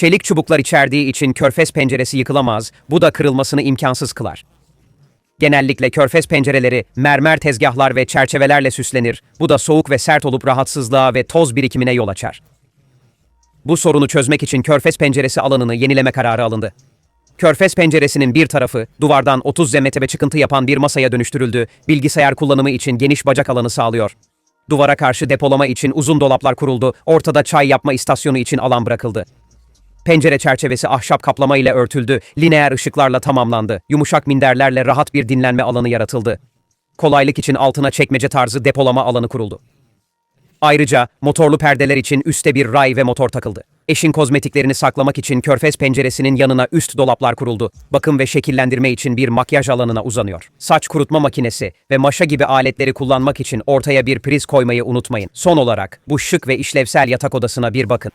Çelik çubuklar içerdiği için körfez penceresi yıkılamaz, bu da kırılmasını imkansız kılar. Genellikle körfez pencereleri mermer tezgahlar ve çerçevelerle süslenir. Bu da soğuk ve sert olup rahatsızlığa ve toz birikimine yol açar. Bu sorunu çözmek için körfez penceresi alanını yenileme kararı alındı. Körfez penceresinin bir tarafı duvardan 30 zemmete çıkıntı yapan bir masaya dönüştürüldü. Bilgisayar kullanımı için geniş bacak alanı sağlıyor. Duvara karşı depolama için uzun dolaplar kuruldu. Ortada çay yapma istasyonu için alan bırakıldı. Pencere çerçevesi ahşap kaplama ile örtüldü, lineer ışıklarla tamamlandı. Yumuşak minderlerle rahat bir dinlenme alanı yaratıldı. Kolaylık için altına çekmece tarzı depolama alanı kuruldu. Ayrıca motorlu perdeler için üste bir ray ve motor takıldı. Eşin kozmetiklerini saklamak için körfez penceresinin yanına üst dolaplar kuruldu. Bakım ve şekillendirme için bir makyaj alanına uzanıyor. Saç kurutma makinesi ve maşa gibi aletleri kullanmak için ortaya bir priz koymayı unutmayın. Son olarak bu şık ve işlevsel yatak odasına bir bakın.